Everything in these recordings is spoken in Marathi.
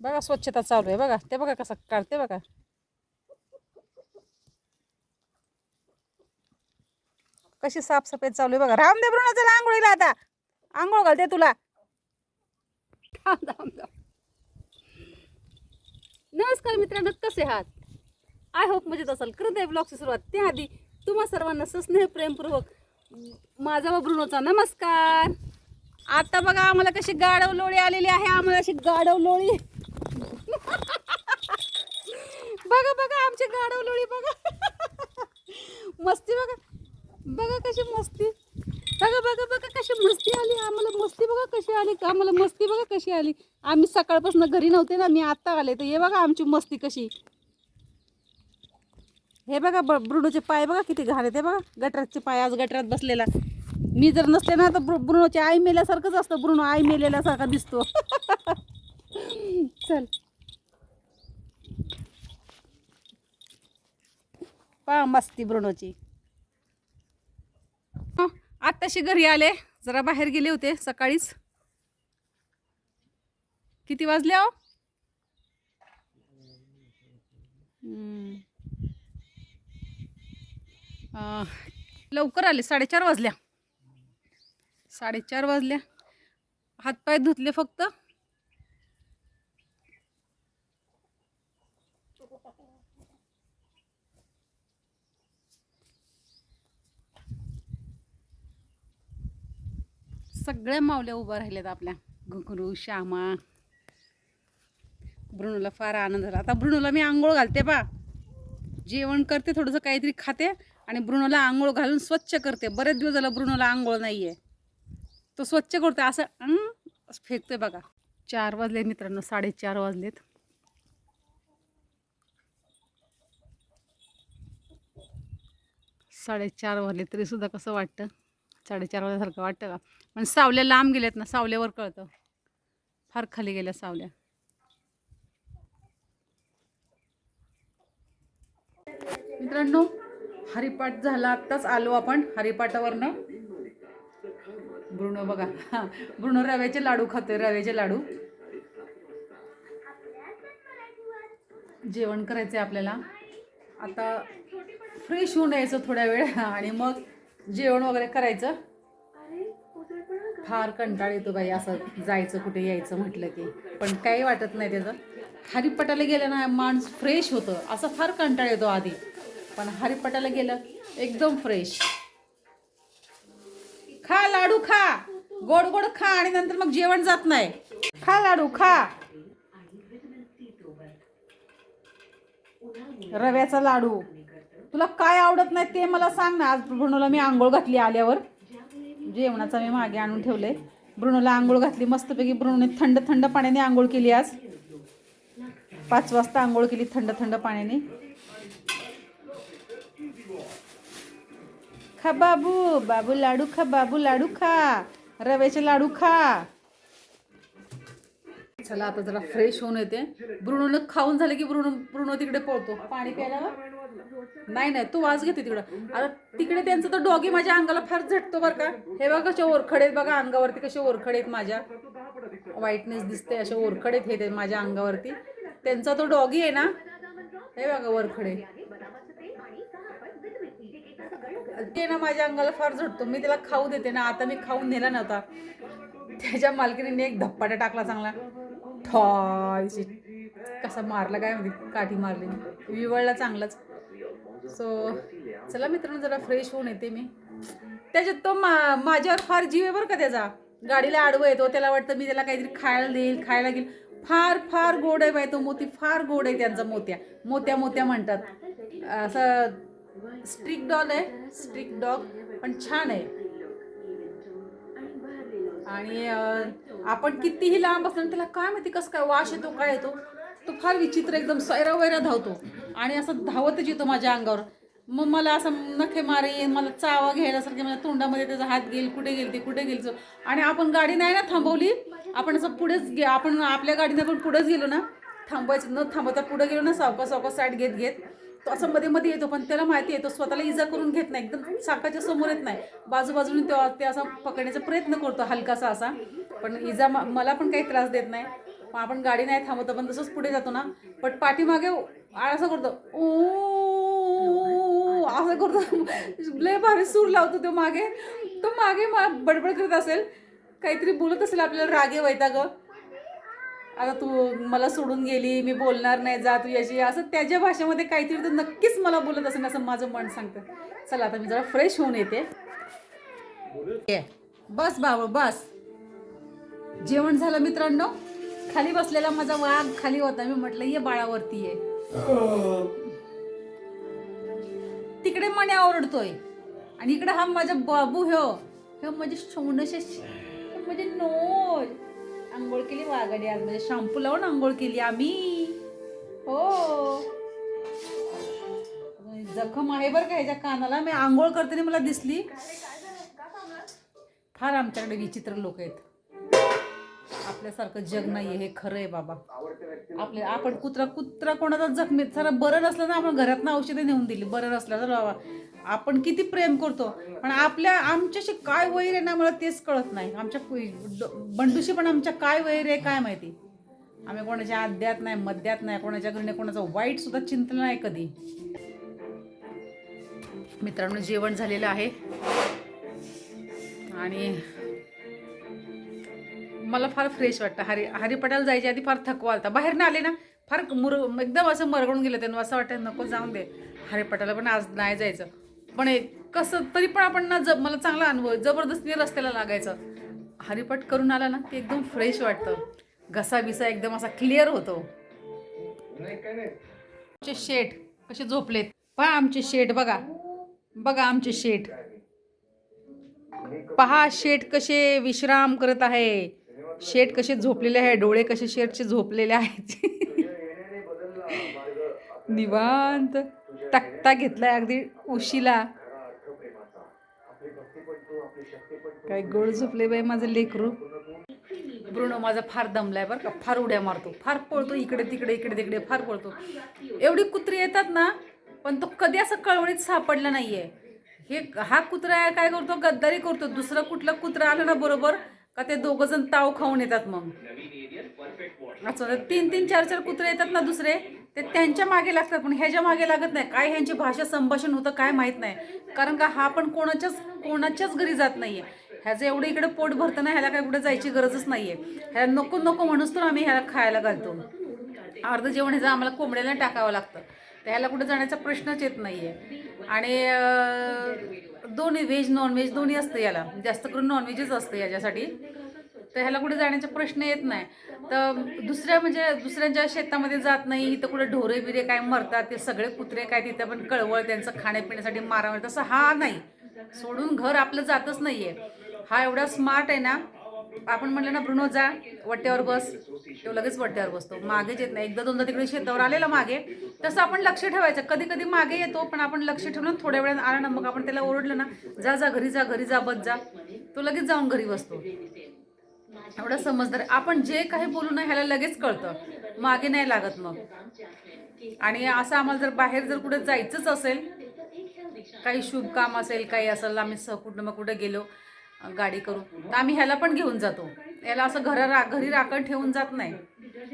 बघा स्वच्छता चालू आहे बघा. ते बघा कसं काढते बघा. कशी साफसफाई चालू आहे बघा. राम दे बृणा चला आंघोळीला आता. आंघोळ घालते तुला. नमस्कार मित्रांनो कसे आहात? आय होप मजेत असाल. करत ब्लॉगची सुरुवात त्याआधी तुम्हा सर्वांना सस्नेह प्रेमपूर्वक माझा व ब्रुनोचा नमस्कार. आता बघा आम्हाला कशी गाढव लोळी आलेली आहे. आम्हाला अशी गाढव लोळी. बघा बघा आमची गाढव लोळी बघा. मस्ती बघा. बघा कशी मस्ती. बघा बघा बघा कशी मस्ती आली. आम्हाला मस्ती बघा कशी आली. आम्हाला मस्ती बघा कशी आली. आम्ही सकाळपासून घरी नव्हते ना मी आत्ता आले. तर हे बघा आमची मस्ती कशी. हे बघा ब ब्रुनोचे पाय बघा किती घाण आहे ते बघा गटरातचे पाय आज गटरात बसलेला. मी जर नसते ना तर ब्रु ब्रुनोची आई मेल्यासारखंच असतं. ब्रुनो आई मेलेल्यासारखा दिसतो. चल. पहा मस्ती ब्रुनोची. आत्ताशी घरी आले. जरा बाहेर गेले होते सकाळीच. किती वाजले हो लवकर आले साडेचार वाजल्या. साडेचार वाजल्या. हातपाय धुतले फक्त. सगळ्या मावल्या उभ्या राहिल्यात आपल्या. घुगरू श्यामा. ब्रुणूला फार आनंद झाला. आता ब्रुणूला मी आंघोळ घालते बा जेवण करते थोडंसं काहीतरी खाते आणि ब्रुणूला आंघोळ घालून स्वच्छ करते. बरेच दिवस झालं ब्रुणूला आंघोळ नाही आहे तो स्वच्छ करतो असं असं फेकतोय बघा. चार वाजले मित्रांनो साडेचार वाजलेत. साडेचार वाजले तरी सुद्धा कसं वाटतं? साडेचार वाजल्यासारखं वाटतं का? पण सावल्या लांब गेल्यात ना सावल्यावर कळतं. फार खाली गेल्या सावल्या. मित्रांनो हरिपाठ झाला आत्ताच आलो आपण हरिपाठावरनं. ब्रुणो बघा. हा, ब्रुणो रव्याचे लाडू खातोय रव्याचे लाडू. जेवण करायचं आहे आपल्याला. आता फ्रेश होऊन यायचं थोड्या वेळ आणि मग जेवण वगैरे करायचं? फार कंटाळ येतो बाई असं जायचं कुठे यायचं म्हटलं की. पण काही वाटत नाही त्याचं. हरिपटाला गेलं ना माणूस फ्रेश होतं. असं फार कंटाळ येतो आधी. पण हरिपटाला गेलं एकदम फ्रेश खा लाडू खा. गोड गोड खा आणि नंतर मग जेवण जात नाही. खा लाडू खा. रव्याचा लाडू. तुला काय आवडत नाही ते मला सांग ना. आज ब्रुणोला मी आंघोळ घातली आल्यावर. जेवणाचा मी मागे आणून ठेवले ब्रुणोला आंघोळ घातली. मस्तपैकी ब्रुणोने थंड थंड पाण्याने आंघोळ केली आज. पाच वाजता आंघोळ केली थंड थंड पाण्याने. खा बाबू. बाबू लाडू खा बाबू लाडू खा. रव्याचे लाडू खा. चला आता जरा फ्रेश होऊन येते. ब्रुणोनं खाऊन झालं की ब्रुणो ब्रुणो तिकडे पळतो. पाणी प्यायला. नाही नाही तू वाज घेते तिकडं. आता तिकडे त्यांचं तर डॉगी माझ्या अंगाला फार झटतो बरं का. हे बघा कसे ओरखडे आहेत बघा अंगावरती कसे ओरखडे आहेत माझ्या. व्हाईटनेस दिसते असे ओरखडे आहेत हे ते माझ्या अंगावरती. त्यांचा तो डॉगी आहे ना हे बघा ओरखडे. ते ना माझ्या अंगाला फार झटतो. मी त्याला खाऊ देते ना आता मी खाऊन नेला नव्हता त्याच्या मालकीने एक धप्पाटा टाकला चांगला. ठॉयची कसा मारला काय माहिती काठी मारली. विवळला चांगलाच. सो चला मित्रांनो जरा फ्रेश होऊन येते मी. त्याच्यात तो मा माझ्यावर फार जीव आहे बरं का त्याचा. गाडीला आडवं येतो त्याला वाटतं मी त्याला काहीतरी खायला देईल खायला घेईल. फार फार गोड आहे बाई तो मोती फार गोड आहे त्यांचा मोत्या. मोत्या मोत्या म्हणतात. असं स्ट्रिक डॉग आहे स्ट्रिक डॉग पण छान आहे. आणि आपण कितीही लांब असलं त्याला काय माहिती कसं काय वास येतो काय येतो. तो फार विचित्र एकदम सैरा वैरा धावतो. आणि असं धावतच येतो माझ्या अंगावर. मग मला असं नखे मारी मला चावा घ्यायलासारखे माझ्या तोंडामध्ये त्याचा हात घेईल कुठे गेल ते कुठे गेल आणि आपण गाडी नाही ना थांबवली आपण असं पुढेच गे आपण आपल्या गाडीने पण पुढेच गेलो ना. थांबायचं न थांबवता पुढे गेलो ना सावका सावका साईड घेत घेत. तो असं मध्ये मध्ये येतो पण त्याला माहिती आहे तो स्वतःला इजा करून घेत नाही. एकदम चाकाच्या समोर येत नाही. बाजूबाजूने तो ते असा पकडण्याचा प्रयत्न करतो हलकासा असा. पण इजा मला पण काही त्रास देत नाही. मग आपण गाडी नाही थांबवतो पण तसंच पुढे जातो ना. पण पाठीमागे असं करतो. ओ असं करतो. लय भारी सूर लावतो तो मागे. तो मागे मा बडबड करत असेल. काहीतरी बोलत असेल आपल्याला रागे वैता ग. आता तू मला सोडून गेली मी बोलणार नाही जा तू याची. असं त्याच्या भाषेमध्ये काहीतरी तर नक्कीच मला बोलत असेल असं माझं मन सांगतं. चला आता मी जरा फ्रेश होऊन येते. बस बाबा बस. जेवण झालं मित्रांनो? खाली बसलेला माझा वाघ खाली होता. मी म्हटलं ये बाळावरती ये. तिकडे मण्या ओरडतोय. आणि इकडे हा माझा बाबू ह्यो. ह्यो म्हणजे सोनशे म्हणजे नोज आंघोळ केली वाघाने आज. म्हणजे शॅम्पू लावून आंघोळ केली आम्ही. हो. जखम आहे बरं का ह्याच्या कानाला. मी आंघोळ करताना मला दिसली. फार आमच्याकडे विचित्र लोक आहेत. आपल्यासारखं जग नाहीये हे खरं आहे बाबा. आपले आपण कुत्रा कुत्रा कोणाचा जखमी जरा बरं नसलं ना आपण घरात औषधे नेऊन दिली बरं नसलं तर बाबा. आपण किती प्रेम करतो पण आपल्या आमच्याशी काय वैर आहे ना मला तेच कळत नाही. आमच्या बंडूशी पण आमच्या काय वैर आहे काय माहिती? आम्ही कोणाच्या आद्यात नाही मध्यात नाही कोणाच्या घरी नाही कोणाचं वाईट सुद्धा चिंतन नाही कधी. मित्रांनो जेवण झालेलं आहे. आणि मला फार फ्रेश वाटतं. हरी हरिपाटाला जायच्या आधी फार थकवा आलता. बाहेर ना आले ना फार मुर एकदम असं मरगळून गेलं त्यांना असं वाटतं नको जाऊन दे. हरिपटाला पण आज नाही जायचं. पण एक कसं तरी पण आपण ना जब मला चांगला अनुभव जबरदस्तीने जबरदस्ती रस्त्याला लागायचं. हरिपाठ करून आला ना ते एकदम फ्रेश वाटतं. घसा बिसा एकदम असा क्लिअर होतो. आमचे शेठ कसे झोपलेत. पहा आमचे शेठ बघा. बघा आमचे शेठ. पहा शेठ कसे विश्राम करत आहे. शेट कसे झोपलेले आहे डोळे कसे शेटचे झोपलेले आहेत. निवांत तक्ता घेतलाय अगदी उशीला. काय गोड झोपले बाई माझं लेकरू. ब्रुनो माझा फार दमलाय बरं का फार उड्या मारतो फार पळतो इकडे तिकडे इकडे तिकडे फार पळतो. एवढी कुत्री येतात ना पण तो कधी असं कळवळीत सापडला नाहीये. हे हा कुत्रा आहे काय करतो गद्दारी करतो दुसरं कुठलं कुत्रा आलं ना बरोबर का ते दोघ जण ताव खाऊन येतात मग. असं तीन तीन चार चार कुत्रे येतात ना दुसरे ते त्यांच्या मागे लागतात पण ह्याच्या मागे लागत नाही. काय ह्यांची भाषा संभाषण होतं काय माहीत नाही. कारण का हा पण कोणाच्याच कोणाच्याच घरी जात नाहीये. ह्याचं एवढं इकडे पोट भरतं ना ह्याला काय कुठे जायची गरजच नाहीये. ह्याला नको नको म्हणूच तर आम्ही ह्याला खायला घालतो. अर्ध जेवण ह्याचं आम्हाला कोंबड्याला टाकावं लागतं. तर ह्याला कुठे जाण्याचा प्रश्नच येत नाहीये. आणि दोन्ही व्हेज नॉनव्हेज दोन्ही असतं याला. जास्त करून नॉनव्हेजच असतं याच्यासाठी. तर ह्याला कुठे जाण्याचा प्रश्न येत नाही. तर दुसऱ्या म्हणजे दुसऱ्यांच्या शेतामध्ये जात नाही इथं कुठे ढोरे बिरे काय मरतात ते सगळे कुत्रे काय तिथं पण कळवळ त्यांचं खाण्यापिण्यासाठी मारावं तसं हा नाही. सोडून घर आपलं जातच नाही आहे हा एवढा स्मार्ट आहे ना आपण म्हणलं ना ब्रुनो जा वट्ट्यावर बस. तो लगेच वट्ट्यावर बसतो. मागेच येत नाही. एकदा दोनदा तिकडे शेतावर आलेला मागे. तसं आपण लक्ष ठेवायचं. कधी कधी मागे येतो पण आपण लक्ष ठेवलं थोड्या वेळात आला ना मग आपण त्याला ओरडलं ना जा जा घरी जा घरी जा बस जा. तो लगेच जाऊन घरी बसतो. एवढा समजदार. आपण जे काही बोलू ना ह्याला लगेच कळतं. मागे नाही लागत मग. आणि असं आम्हाला जर बाहेर जर कुठे जायचंच असेल काही शुभ काम असेल काही असेल आम्ही सह कुठं मग कुठे गेलो गाडी करू तर आम्ही ह्याला पण घेऊन जातो. याला असं घरा रा घरी राखण ठेवून जात नाही.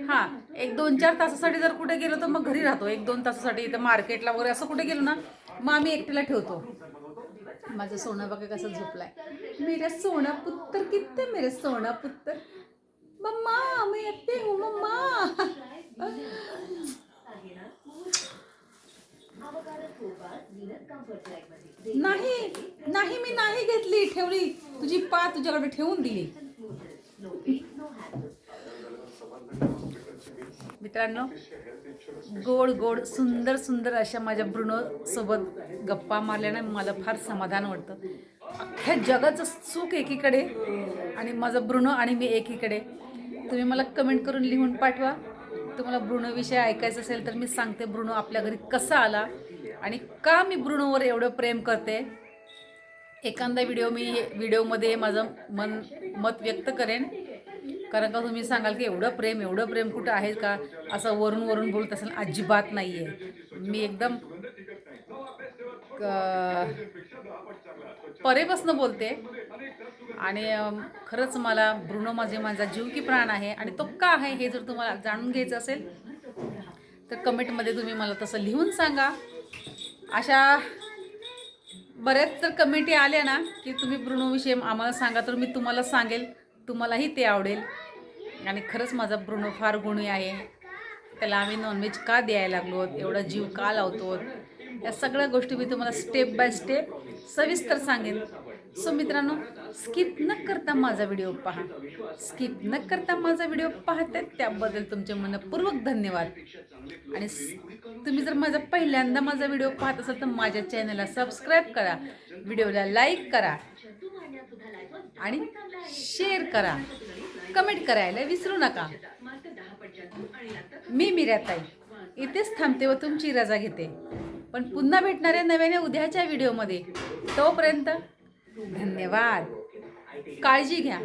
हां एक दोन चार तासासाठी जर कुठे गेलो तर मग घरी राहतो. एक दोन तासासाठी इथं मार्केटला वगैरे असं कुठे गेलो ना मग आम्ही एकटीला ठेवतो. माझं सोनं बघा कसं झोपलाय. मेरा सोना पुत्र किती मेरे सोना पुत्र. मम्मा मैं येते हूँ मम्मा. नाही नाही मी नाही घेतली ठेवली. तुझी पा तुझ्याकडे ठेवून दिली. मित्रांनो गोड गोड सुंदर सुंदर अशा माझ्या ब्रुनो सोबत गप्पा मारल्याने मला फार समाधान वाटतं. अख्ख्या जगाचं सुख एकीकडे आणि माझं ब्रुनो आणि मी एकीकडे. तुम्ही मला कमेंट करून लिहून पाठवा. तुम्हाला ब्रुणोविषयी ऐकायचं असेल तर मी सांगते ब्रुणो आपल्या घरी कसा आला आणि का मी ब्रुणोवर एवढं प्रेम करते. एखादा व्हिडिओ मी व्हिडिओमध्ये माझं मन मत व्यक्त करेन. कारण का तुम्ही सांगाल की एवढं प्रेम एवढं प्रेम कुठं आहे का? असं वरून वरून बोलत असेल अजिबात नाही आहे मी एकदम क- परेपासनं बोलते. आणि खरंच मला ब्रुनो माझे माझा जीव की प्राण आहे आणि तो का आहे हे जर तुम्हाला जाणून घ्यायचं असेल तर कमेंटमध्ये तुम्ही मला तसं लिहून सांगा. अशा बऱ्याच तर कमेंटी आल्या ना की तुम्ही ब्रुणोविषयी आम्हाला सांगा तर मी तुम्हाला सांगेल तुम्हालाही ते आवडेल. आणि खरंच माझा ब्रुणो फार गुणी आहे. त्याला आम्ही नॉनव्हेज का द्यायला लागलो एवढा जीव का लावतो? या सगळ्या गोष्टी मी तुम्हाला स्टेप बाय स्टेप सविस्तर सांगेन. सो मित्रांनो स्किप न करता माझा व्हिडिओ पहा. स्किप न करता माझा व्हिडिओ पाहतात त्याबद्दल तुमचे मनपूर्वक धन्यवाद. आणि तुम्ही जर माझा पहिल्यांदा माझा व्हिडिओ पाहत असाल तर माझ्या चॅनलला सबस्क्राईब करा. व्हिडिओला लाईक करा. आणि शेअर करा. कमेंट करायला विसरू नका. मी मिराताई. इथेच थांबते व तुमची रजा घेते. पण पुन्हा भेटणाऱ्या नव्याने उद्याच्या व्हिडिओमध्ये. तोपर्यंत धन्यवाद. काळजी घ्या.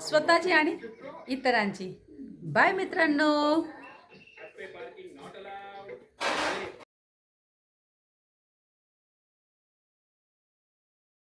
स्वतःची आणि इतरांची. बाय मित्रांनो.